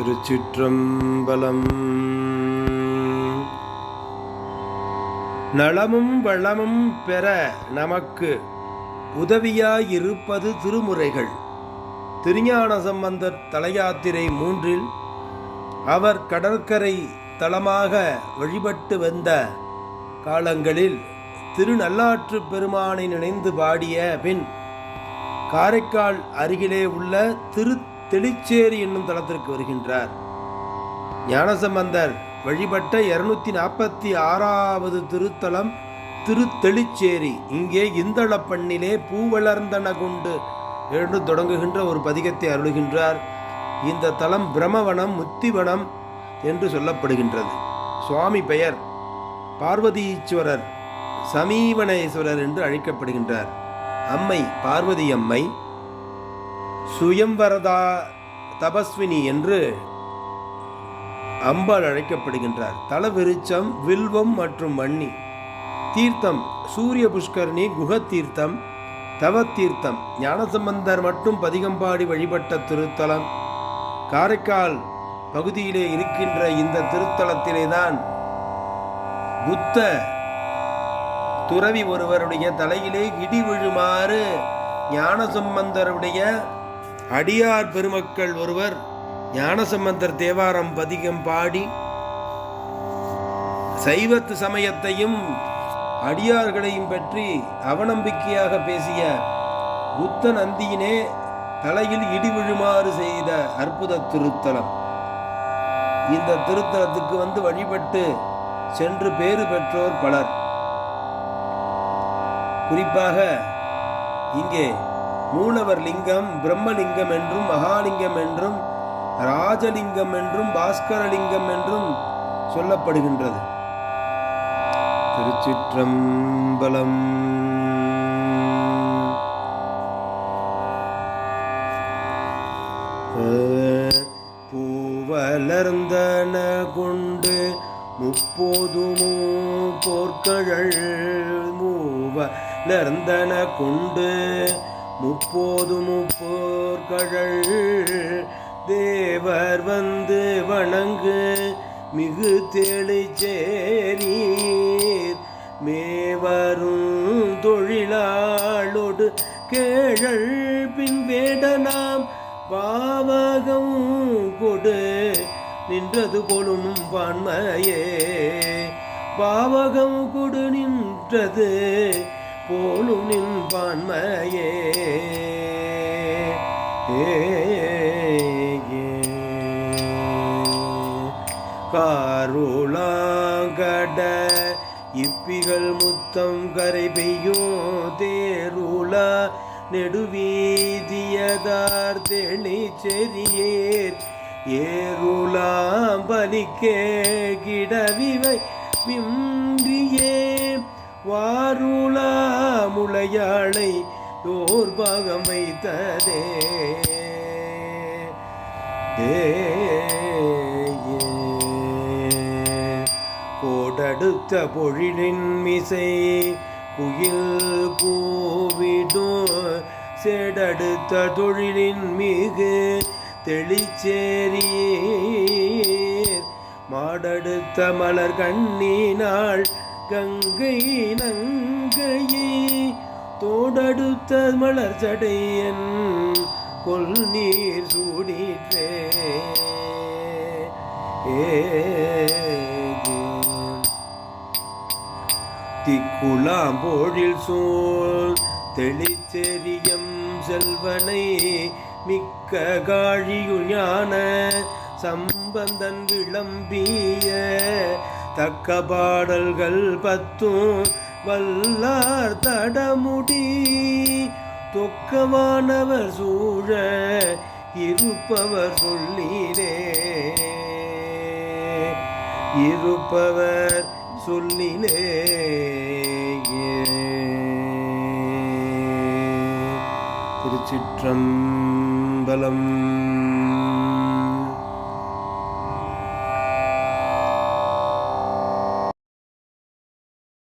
திருச்சிற்றம்பலம். நலமும் வளமும் பெற நமக்கு உதவியாயிருப்பது திருமுறைகள். திருஞான சம்பந்தர் தலையாத்திரை மூன்றில் அவர் கடற்கரை தளமாக வழிபட்டு வந்த காலங்களில் திருநல்லாற்று பெருமானை நினைந்து பாடிய பின் காரைக்கால் அருகிலே உள்ள திரு தெளிச்சேரி என்னும் தலத்திற்கு வருகின்றார். ஞானசம்பந்தர் வழிபட்ட இருநூத்தி நாற்பத்தி ஆறாவது திருத்தலம் திருத்தெளிச்சேரி. இங்கே இந்தளப்பண்ணிலே பூவளர்ந்தன கொண்டு என்று தொடங்குகின்ற ஒரு பதிகத்தை அருளுகின்றார். இந்த தலம் பிரமவனம் முத்திவனம் என்று சொல்லப்படுகின்றது. சுவாமி பெயர் பார்வதீஸ்வரர் சமீவனேஸ்வரர் என்று அழைக்கப்படுகின்றார். அம்மை பார்வதி அம்மை சுயம்வரதா தபஸ்வினி என்று அம்பாள் அழைக்கப்படுகின்றார். தலவிருச்சம் வில்வம் மற்றும் வன்னி. தீர்த்தம் சூரிய புஷ்கரணி குக தீர்த்தம் தவ தீர்த்தம் ஞானசம்பந்தர் மட்டும் பதிகம்பாடி வழிபட்ட திருத்தலம். காரைக்கால் பகுதியிலே இருக்கின்ற இந்த திருத்தலத்திலே தான் புத்த துறவி ஒருவருடைய தலையிலே இடி விழுமாறு ஞானசம்பந்தருடைய அடியார் பெருமக்கள் ஒருவர் ஞானசம்பந்தர் தேவாரம் பதிகம் பாடி சைவத்து சமயத்தையும் அடியார்களையும் பற்றி அவநம்பிக்கையாக பேசிய புத்த நந்தியினே தலையில் இடி விழுமாறு செய்த அற்புத திருத்தலம். இந்த திருத்தலத்துக்கு வந்து வழிபட்டு சென்று பேறு பெற்றோர் பலர். குறிப்பாக இங்கே மூலவர் லிங்கம் பிரம்மலிங்கம் என்றும் மகாலிங்கம் என்றும் ராஜலிங்கம் என்றும் பாஸ்கரலிங்கம் என்றும் சொல்லப்படுகின்றது. திருச்சிற்றம்பலம். பூவலர்ந்தன கொண்டு முப்போதுமோ போர்க்கழல் மூவலர்ந்தன கொண்டு முப்போது முப்போர்கழல் தேவர் வந்து வணங்கு மிகு தெளிச்சேரீர் மேவரும் தொழிலாளோடு கேழல் பின் வேடனாம் பாவகம் கொடு. நின்றது போலும் பான்மையே பாவகம் கொடு நின்றது. போலு நின்பான்மையே. காருளாங்கட இப்பிகள் முத்தம் கரை பெய்யும் தேருளா நெடுவீதியதார் தெளி ஏருளாம்பலிக்கே கிடவிவை விம்பியே வாருளா முளையாளை ஓர் பாகம் வைத்ததே ஏ, கோடடுத்த பொழிலின் மிசை குயில் கூவிடும் செடடுத்த தொழிலின் மிகு தெளிச்சேரியே. மாடடுத்த மலர் கண்ணினாள் கங்கை நங்கையே தோடடுத்த மலர் சடையன் கொல் நீர் சூடிற்றே திக்குளாம்போழில் சூழ் தெளிச்செரியம் செல்வனை மிக்க காழியு ஞான சம்பந்தன் விளம்பிய தக்க பாடல்கள் பத்தும் வல்லார் தடமுடி. தொக்கமானவர் சூழ இருப்பவர் சொல்லீரே இருப்பவர் சொல்லிலே. திருச்சிற்றம்பலம்.